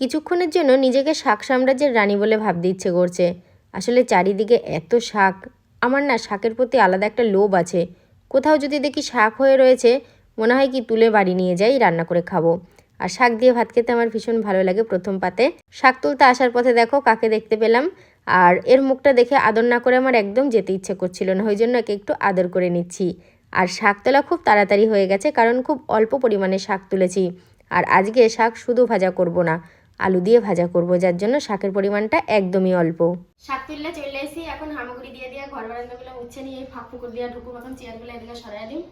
কিছুক্ষণের জন্য নিজেকে শাক সাম্রাজ্যের রানী বলে ভাবতে ইচ্ছে করছে। আসলে চারিদিকে এত শাক। আমার না শাকের প্রতি আলাদা একটা লোভ আছে। কোথাও যদি দেখি শাক হয়ে রয়েছে, মনে হয় কি তুলে বাড়ি নিয়ে যাই, রান্না করে খাব। আর শাক দিয়ে ভাত খেতে আমার ভীষণ ভালো লাগে প্রথম পাতে। শাক তুলতে আসার পথে দেখো কাকে দেখতে পেলাম। আর এর মুখটা দেখে আদর না করে আমার একদম যেতে ইচ্ছে করছিল না, ওই জন্য একে একটু আদর করে নিচ্ছি। আর শাক তোলা খুব তাড়াতাড়ি হয়ে গেছে, কারণ খুব অল্প পরিমাণে শাক তুলেছি। আর আজকে শাক শুধু ভাজা করব না। আলু দিয়ে ভাজা করব যার জন্য শাকের পরিমাণটা একদমই অল্প। শাক তুললে চলে এসি এখন হামাগুড়ি দিয়ে দিয়ে ঘর বারান্দাগুলো মুছে নিয়ে এই ফাঁক ফুকুর দিয়ে ঢুকুম এখন চেয়ারগুলো এদিকে সরাই দিই।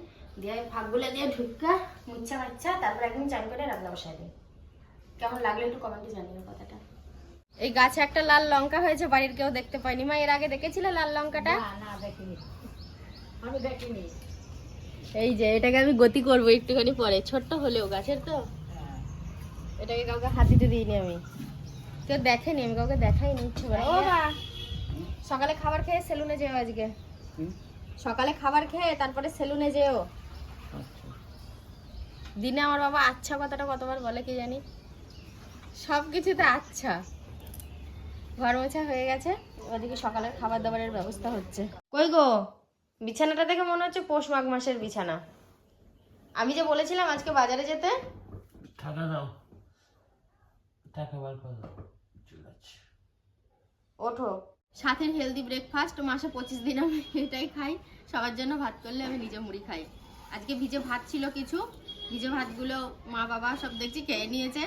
দিয়ে এই ফাঁকগুলো দিয়ে ঢুকা মুচ্ছা মাচ্ছা তারপর একদম চান করে রান্না বসাই দিই। কেমন লাগল একটু কমেন্টে জানিও কথাটা। এই গাছে একটা লাল লঙ্কা হয়েছে বাড়ির কেউ দেখতে পাইনি মা এর আগে দেখেছিলে লাল লঙ্কাটা? না দেখিনি। আমি দেখিনি। এই যে এটাকে আমি গতি করব একটুখানি পরে ছোট্ট হলেও গাছের তো। এটাকে কাউকে হাত দিতে দিইনি আমি। কেউ দেখেনি আমি কাউকে দেখাইনি ইচ্ছে করে ও সকালে খাবার খেয়ে সেলুনে যেও আজকে। সকালে খাবার খেয়ে তারপরে সেলুনে যেও। দিনে আমার বাবা আচ্ছা কথাটা কতবার বলে কি জানি? সব কিছুতে আচ্ছা। ঘর মোছা হয়ে গেছে ওদিকে সকালের খাবার দাবারের ব্যবস্থা হচ্ছে। কই গো? বিছানাটা দেখে মনে হচ্ছে পৌষ মাঘ মাসের বিছানা। আমি যে বলেছিলাম আজকে বাজারে যেতে? টাকা দাও টাকা বার করো। ওঠো। সাথে হেলদি ব্রেকফাস্ট মাসে পঁচিশ দিন আমি এটাই খাই। সবার জন্য ভাত করলে আমি নিজে মুড়ি খাই। আজকে ভিজে ভাত ছিল কিছু। ভিজে ভাতগুলো মা বাবা সব দেখছি খেয়ে নিয়েছে।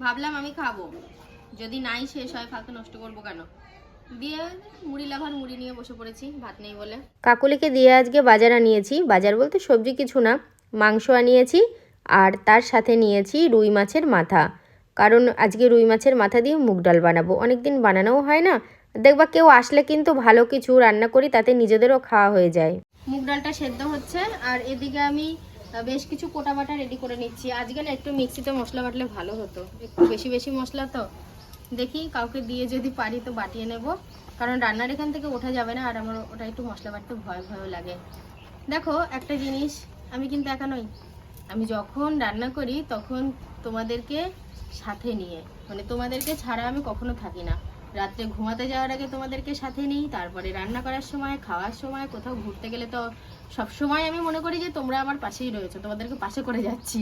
ভাবলাম আমি খাব। যদি নাই শেষ হয় ফালতু নষ্ট করব কেন? দিয়ে মুড়ি লাভার মুড়ি নিয়ে বসে পড়েছি ভাত নেই বলে। কাকুলিকে দিয়ে আজকে বাজার আনিয়েছি। বাজার বলতে সবজি কিছু না মাংস আনিয়েছি আর তার সাথে নিয়েছি রুই মাছের মাথা। কারণ আজকে রুই মাছের মাথা দিয়ে মুগ ডাল বানাবো। অনেক দিন বানানোও হয় না। দেখবা কেউ আসলে কিন্তু ভালো কিছু রান্না করি, তাতে নিজেদেরও খাওয়া হয়ে যায়। মুগ ডালটা সেদ্ধ হচ্ছে, আর এদিকে আমি বেশ কিছু কোটা বাটা রেডি করে নিচ্ছি। আজকে না একটু মিক্সিতে মশলা বাটলে ভালো হতো। একটু বেশি বেশি মশলা তো। দেখি কাউকে দিয়ে যদি পারি তো বাটিয়ে নেব। কারণ রান্নার এখান থেকে ওঠা যাবে না, আর আমার ওটা একটু মশলা বাটতে ভয় ভয় লাগে। দেখো, একটা জিনিস আমি কিন্তু একা নই। আমি যখন রান্না করি, তখন তোমাদেরকে সাথে নিয়ে মানে তোমাদেরকে ছাড়া আমি কখনো থাকি না। রাত্রে ঘুমাতে যাওয়ার আগে তোমাদেরকে সাথে নিই, তারপরে রান্না করার সময়, খাওয়ার সময়, কোথাও ঘুরতে গেলে তো সব সময় আমি মনে করি যে তোমরা আমার পাশেই রয়েছো, তোমাদেরকে পাশে করে যাচ্ছি।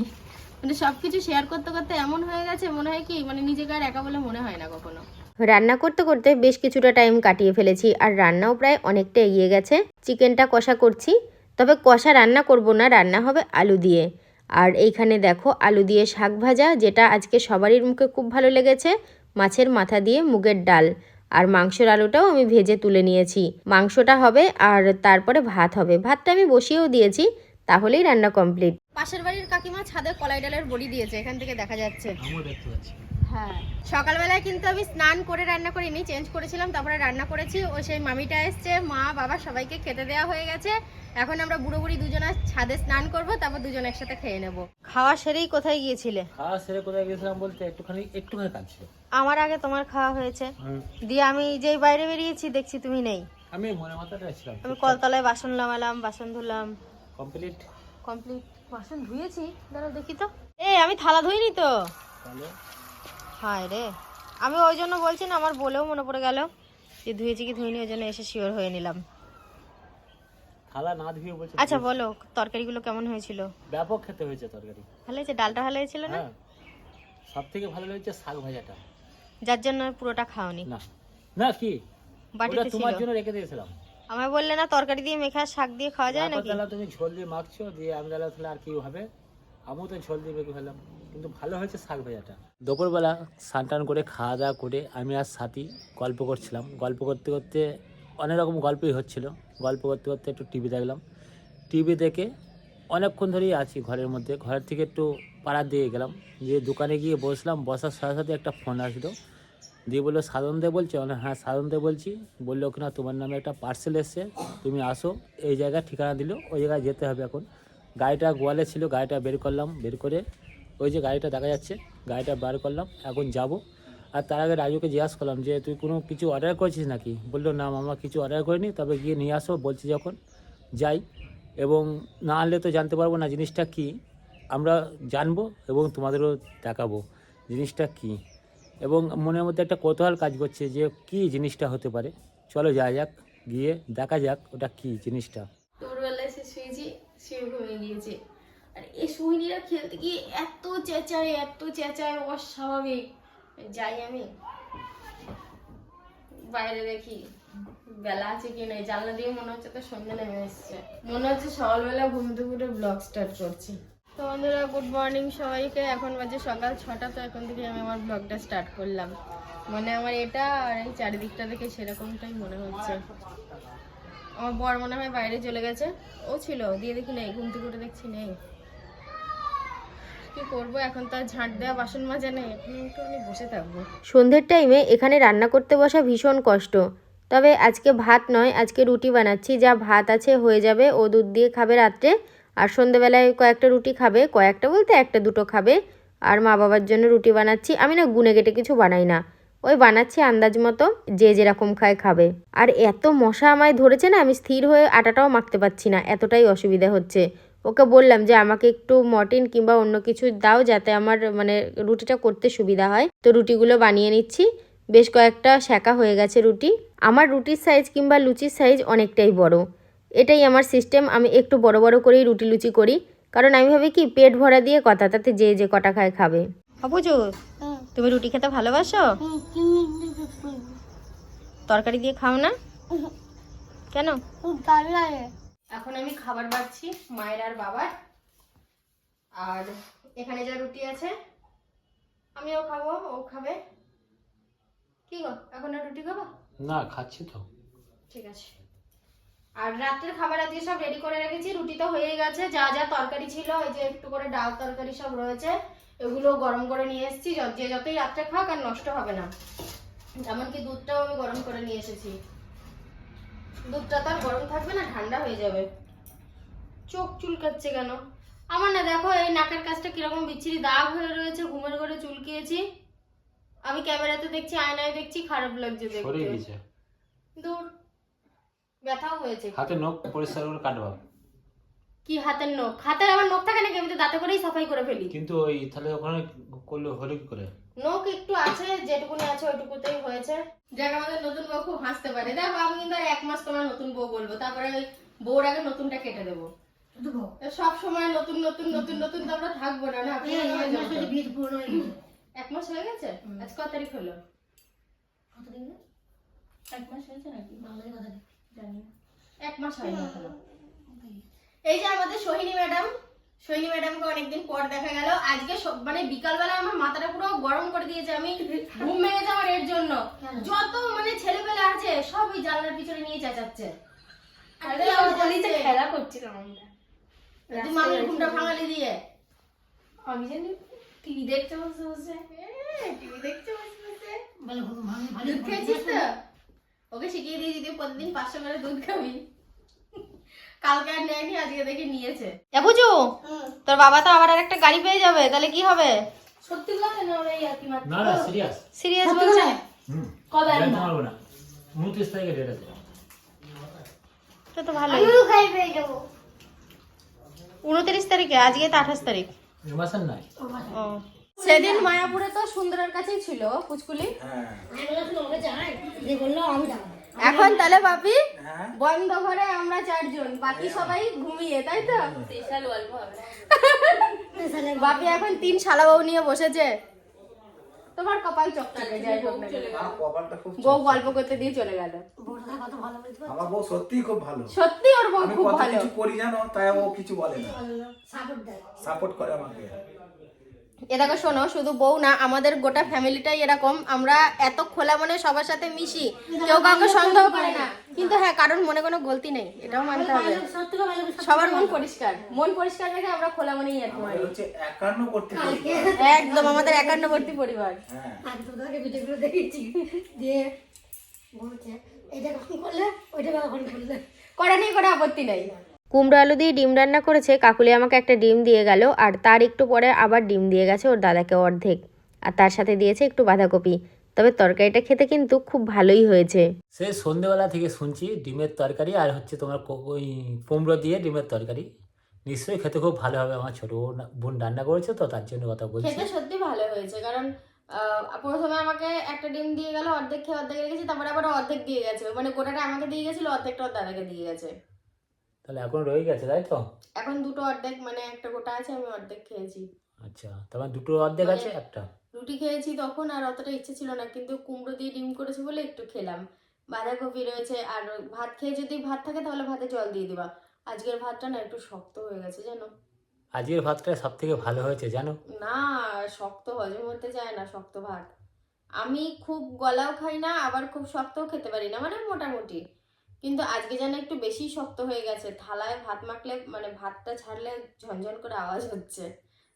মানে সব কিছু শেয়ার করতে করতে এমন হয়ে গেছে, মনে হয় কি মানে নিজেকে আর একা বলে মনে হয় না কখনো। রান্না করতে করতে বেশ কিছুটা টাইম কাটিয়ে ফেলেছি, আর রান্নাও প্রায় অনেকটা এগিয়ে গেছে। চিকেনটা কষা করছি, তবে কষা রান্না করব না, রান্না হবে আলু দিয়ে। আর এইখানে দেখো আলু দিয়ে শাক ভাজা যেটা আজকে সবারই মুখে খুব ভালো লেগেছে। মাছের মাথা দিয়ে মুগের ডাল। আর মাংসের আলুটাও আমি ভেজে তুলে নিয়েছি। মাংসটা হবে আর তারপরে ভাত হবে। ভাতটা আমি বসিয়েও দিয়েছি তাহলেই রান্না কমপ্লিট। পাশের বাড়ির কাকিমা ছাদে কলাই ডালের বড়ি দিয়েছে এখান থেকে দেখা যাচ্ছে। আমিও দেখতে পাচ্ছি। হ্যাঁ। সকালবেলায় কিন্তু আমি স্নান করে রান্না করিনি চেঞ্জ করেছিলাম তারপরে রান্না করেছি ও সেই মামিটা এসছে মা বাবা সবাইকে খেতে দেওয়া হয়ে গেছে। এখন আমরা বুড়ো বুড়ি দুজনে ছাদে স্নান করব তারপর দুজন একসাথে খেয়ে নেব। খাওয়া সেরেই কোথায় গিয়েছিলে? খাওয়া সেরে কোথায় গেছিলাম বলতে একটুখানি একটুখানি কাজ ছিল। আমার আগে তোমার খাওয়া হয়েছে। দিয়ে আমি যেই বাইরে বেরিয়েছি দেখছি তুমি নেই। আমি মনে মাথাটা ছিলাম। আমি কলতলায় বাসন নামালাম বাসন ধুলাম। কমপ্লিট কমপ্লিট বাসন ধুয়েছি দাঁড়াও দেখি তো। এই আমি থালা ধুইনি তো। তাহলে? হায় রে। আমি ওই জন্য বলছি না আমার বলেও মনে পড়ে গেল যে ধুয়েছি কি ধুইনি ওই জন্য এসে শিওর হয়ে নিলাম। থালা না ধুয়ে বলছে আচ্ছা বলো তরকারিগুলো কেমন হয়েছিল? ব্যাপক খেতে হয়েছে তরকারি। ভালো হয়েছে? ডালটা ভালো হয়েছিল না? হ্যাঁ। সব থেকে ভালো হয়েছে শাক ভাজাটা। যার জন্য পুরোটা খাওনি। না। না কি? বাটিতে তোমার জন্য রেখে দিয়েছিলাম। আমায় বললে না তরকারি দিয়ে মেখে শাক দিয়ে খাওয়া যায় নাকি? তাহলে তুমি ঝোল দিয়ে মাখছো দিয়ে আমি তাহলে আর কি হবে? আমিও তো ঝোল দিয়ে ফেললাম। কিন্তু ভালো হয়েছে শাক ভাজাটা। দুপুরবেলা স্নান টান করে খাওয়া দাওয়া করে আমি আর সাথী গল্প করছিলাম। গল্প করতে করতে অনেক রকম গল্পই হচ্ছিল। গল্প করতে করতে একটু টিভি দেখলাম। টিভি দেখে অনেকক্ষণ ধরেই আছি ঘরের মধ্যে। ঘরের থেকে একটু পাড়ার দিকে গেলাম। দিয়ে দোকানে গিয়ে বসলাম। বসার সাথে সাথে একটা ফোন আসলো। দিয়ে বলল, সাধন দে বলছে। মানে হ্যাঁ সাধন দে বলছি। বলল কিনা তোমার নামে একটা পার্সেল এসছে। তুমি আসো। এই জায়গায় ঠিকানা দিল। ওই জায়গায় যেতে হবে এখন। গাড়িটা গোয়ালে ছিল, গাড়িটা বের করলাম, বের করে ওই যে গাড়িটা দেখা যাচ্ছে, গাড়িটা বার করলাম, এখন যাব। আর তার আগে রাজুকে জিজ্ঞাসা করলাম যে, তুই কোনো কিছু অর্ডার করেছিস নাকি? বলল, না মামা, কিছু অর্ডার করিনি, তবে গিয়ে নিয়ে আসো, বলছি যখন, যাই। এবং না আনলে তো জানতে পারব না জিনিসটা কি। আমরা জানব এবং তোমাদেরও দেখাবো জিনিসটা কি। এবং মনের মধ্যে একটা কৌতূহল কাজ করছে যে, কি জিনিসটা হতে পারে। চলো যাওয়া যাক, গিয়ে দেখা যাক ওটা কি জিনিসটা দুপুরবেলায় এসে শুয়েছি শুয়ে ঘুমিয়ে গিয়েছি আর এই সোহিনীরা খেলতে গিয়ে এত চেঁচায় এত চেঁচায়, অস্বাভাবিক। যাই আমি। বাইরে দেখি বেলা আছে কি নাই, জানলা দিয়ে মনে হচ্ছে তো সন্ধ্যে নেমে এসছে। মনে হচ্ছে সকালবেলা ঘুম থেকে ব্লগ স্টার্ট করছি। তো বন্ধুরা গুড মর্নিং সবাইকে। এখন বাজে সকাল ছটা, তো এখন থেকে আমি আমার ব্লগটা স্টার্ট করলাম। মানে আমার এটা আর এই চারিদিকটা দেখে সেরকমটাই মনে হচ্ছে। আমার বর মনে হয় বাইরে চলে গেছে। ও ছিল, দিয়ে দেখি নেই, ঘুম থেকে উঠে দেখছি নেই। এখন তো ঝাঁট দেওয়া সন্ধ্যের টাইমে এখানে রান্না করতে বসা ভীষণ কষ্ট। তবে আজকে ভাত নয়, আজকে রুটি বানাচ্ছি। যা ভাত আছে হয়ে যাবে, ও দুধ দিয়ে খাবে রাত্রে। আর সন্ধেবেলায় কয়েকটা রুটি খাবে, কয়েকটা বলতে একটা দুটো খাবে। আর মা বাবার জন্য রুটি বানাচ্ছি। আমি না গুনে গেটে কিছু বানাই না। ওই বানাচ্ছি আন্দাজ মতো, যে যেরকম খায় খাবে। আর এত মশা আমায় ধরেছে না, আমি স্থির হয়ে আটাটাও মাখতে পারছি না। এতটাই অসুবিধা হচ্ছে। ওকে বললাম যে আমাকে একটু মর্টিন কিংবা অন্য কিছু দাও যাতে আমার মানে রুটিটা করতে সুবিধা হয়। তো রুটিগুলো বানিয়ে নিচ্ছি। বেশ কয়েকটা শাঁকা হয়ে গেছে রুটি। আমার রুটির সাইজ কিংবা লুচির সাইজ অনেকটাই বড়। এটাই আমার সিস্টেম আমি একটু বড় বড় করেই রুটি লুচি করি। কারণ আমি ভাবি কি পেট ভরা দিয়ে কথা তাতে যে যে কটা খায় খাবে। অপুজু তুমি রুটি খেতে ভালোবাসো? তরকারি দিয়ে খাও না? কেন? এখন আমি খাবার বাড়ছি মায়ের আর বাবার। আর এখানে যা রুটি আছে আমিও খাব ও খাবে। কি গো এখন আর রুটি খাব? না খাচ্ছি তো। ঠিক আছে। আর রাত্রের খাবার আজকে সব রেডি করে রেখেছি রুটি তো হয়ে গেছে যা যা তরকারি ছিল এই যে একটু করে ডাল তরকারি সব রয়েছে এগুলো গরম করে নিয়ে এসেছি যে যতই রাত্রে খাক আর নষ্ট হবে না। এমনকি দুধটাও আমি গরম করে নিয়ে এসেছি। দুধটা তো আর গরম থাকবে না ঠান্ডা হয়ে যাবে। চোখ চুলকাচ্ছে কেন? আমার না দেখো এই নাকের কাছটা কীরকম বিচ্ছিরি দাগ হয়ে রয়েছে ঘুমের ঘরে চুলকিয়েছি। আমি ক্যামেরাতে দেখছি আয়নায় দেখছি খারাপ লাগছে সরে দেখতে গেছে দূর। ব্যথাও হয়েছে। হাতে নখ পরিষ্কার করে কাটবা। কি হাতের নখ? হাতের আমার নখ থাকে নাকি? আমি তো দাঁতে করেই সাফাই করে ফেলি। কিন্তু ওই তাহলে ওখানে করলে হলো কি করে? নখ একটু আছে যেটুকুনি আছে ওইটুকুতেই হয়েছে। যাক আমাদের নতুন বউ খুব হাসতে পারে। দেখো আমি কিন্তু আর এক মাস তোমার নতুন বউ বলব। তারপরে ওই বউর আগে নতুনটা কেটে দেবো। সব সময় নতুন নতুন নতুন নতুন তো আমরা থাকব না না? এক মাস হয়ে গেছে। আজ ক তারিখ হলো? এক মাস হয়েছে নাকি? জানি না। এক মাস হয়নি এই যে আমাদের সোহিনী ম্যাডাম সোহিনী ম্যাডামকে অনেকদিন পর দেখা গেল। আজকে মানে বিকালবেলা আমার মাথাটা পুরো গরম করে দিয়েছে। আমি ঘুম ভেঙে যাওয়ার এর জন্য। যত মানে ছেলেপেলে আছে সব ওই জানলার পিছনে নিয়ে চেঁচাচ্ছে। খেলা করছিলাম আমরা মামির ঘুমটা ভাঙালি দিয়ে। আমি জানি টিভি দেখতে বসে বসে। টিভি দেখছে বসে বসে। দুধ খেয়েছিস তো? ওকে শিখিয়ে দিয়েছি তুই প্রতিদিন পাঁচশো করে দুধ খাবি। কালকে আর নেয়নি আজকে দেখে নিয়েছে। এ বুঝু? তোর বাবা তো আবার গাড়ি পেয়ে যাবে তাহলে কি হবে? সত্যি কথা না আর কি না না সিরিয়াস সিরিয়াস বলছে? কবে পারব না। উনত্রিশ তারিখে ডেট আছে। তো তো ভালোই। উনত্রিশ তারিখে আজকে তো আঠাশ তারিখ। এ মাসের নাই। সেদিন মায়াপুরে তো সুন্দরের কাছেই ছিল পুচকুলি। যে বলল আমি যাব এখন তাহলে বাপি বন্ধ ঘরে আমরা চারজন বাকি সবাই ঘুমিয়ে তাই তো? বাপি এখন তিন শালা বউ নিয়ে বসেছে। তোমার কপাল চকচকে যাই হোক বউ গল্প করতে দিয়ে চলে গেল। আমার বউ সত্যিই খুব ভালো। সত্যি ওর বউ খুব ভালো। কিছু করি জানো তাই ও কিছু বলে না। সাপোর্ট করে আমাকে। এ দেখো শোনো শুধু বউ না আমাদের গোটা ফ্যামিলিটাই এরকম। আমরা এত খোলা মনে সবার সাথে মিশি কেউ কাউকে সন্দেহ করে না। কিন্তু হ্যাঁ কারণ মনে কোনো গলতি নেই এটাও মানতে হবে। সবার মন পরিষ্কার মন পরিষ্কার রেখে আমরা খোলা মনেই আর আমাদের হচ্ছে একান্ন করতে একদম আমাদের একান্নবর্তী পরিবার। হ্যাঁ। আগে তো তোকে ভিডিওগুলো দেখেছি দিয়ে বলছে এটা কখন করলে? ওইটা কখন করলে? করা নেই করে আপত্তি নেই। কুমড়ো আলু দিয়ে ডিম রান্না করেছে কাকুলি আমাকে একটা ডিম দিয়ে গেল আর তার একটু পরে আবার ডিম দিয়ে গেছে ওর দাদাকে অর্ধেক। আর তার সাথে দিয়েছে একটু বাঁধাকপি। তবে তরকারিটা খেতে কিন্তু খুব ভালোই হয়েছে। সেই সন্ধেবেলা থেকে শুনছি ডিমের তরকারি আর হচ্ছে তোমার ওই কুমড়ো দিয়ে ডিমের তরকারি। নিশ্চয়ই খেতে খুব ভালো হবে আমার ছোট বোন- বোন রান্না করেছে তো তার জন্য কথা বলছি। খেতে সত্যি ভালো হয়েছে কারণ আহ, প্রথমে আমাকে একটা ডিম দিয়ে গেল অর্ধেক খেয়ে অর্ধেক রেখেছি তারপরে আবার অর্ধেক দিয়ে গেছে। মানে গোটাটা আমাকে দিয়ে গেছিল অর্ধেকটা ওর দাদাকে দিয়ে গেছে। তাহলে এখন রয়ে গেছে তাই তো? এখন দুটো অর্ধেক মানে একটা গোটা আছে আমি অর্ধেক খেয়েছি। আচ্ছা তোমার দুটো অর্ধেক আছে মানে- একটা? রুটি খেয়েছি তখন আর অতটা ইচ্ছে ছিল না কিন্তু কুমড়ো দিয়ে ডিম করেছে বলে একটু খেলাম। বাঁধাকপি রয়েছে আর ভাত খেয়ে যদি ভাত থাকে তাহলে ভাতে জল দিয়ে দিবা। আজকের ভাতটা না একটু শক্ত হয়ে গেছে জানো? আজকের ভাতটা সব থেকে ভালো হয়েছে জানো? না শক্ত হজম হতে যায় না শক্ত ভাত। আমি খুব গলাও খাই না আবার খুব শক্তও খেতে পারি না মানে মোটামুটি। কিন্তু আজকে যেন একটু বেশি শক্ত হয়ে গেছে থালায় ভাত মাখলে মানে ভাতটা ছাড়লে ঝনঝন করে আওয়াজ হচ্ছে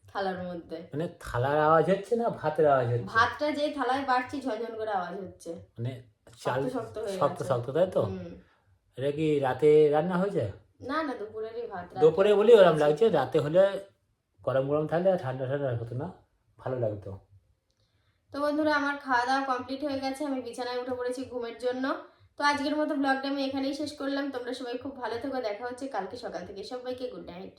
থালার মধ্যে। মানে থালার আওয়াজ হচ্ছে না ভাতের আওয়াজ হচ্ছে? ভাতটা যেই থালায় বাড়ছি ঝনঝন করে আওয়াজ হচ্ছে। মানে চাল শক্ত শক্ত হয়ে শক্ত শক্ত তাই তো? এটা কি রাতে রান্না হয়েছে? না না দুপুরেরই ভাত। দুপুরে বলি ওরম লাগছে রাতে হলে গরম গরম থাকলে আর ঠান্ডা ঠান্ডা হতো না ভালো লাগতো। তো বন্ধুরা আমার খাওয়া দাওয়া কমপ্লিট হয়ে গেছে আমি বিছানায় উঠে পড়েছি ঘুমের জন্য। তো আজকের মতো ব্লগটা আমি এখানেই শেষ করলাম। তোমরা সবাই খুব ভালো থেকো। দেখা হচ্ছে কালকে সকাল থেকে। সবাইকে গুড নাইট।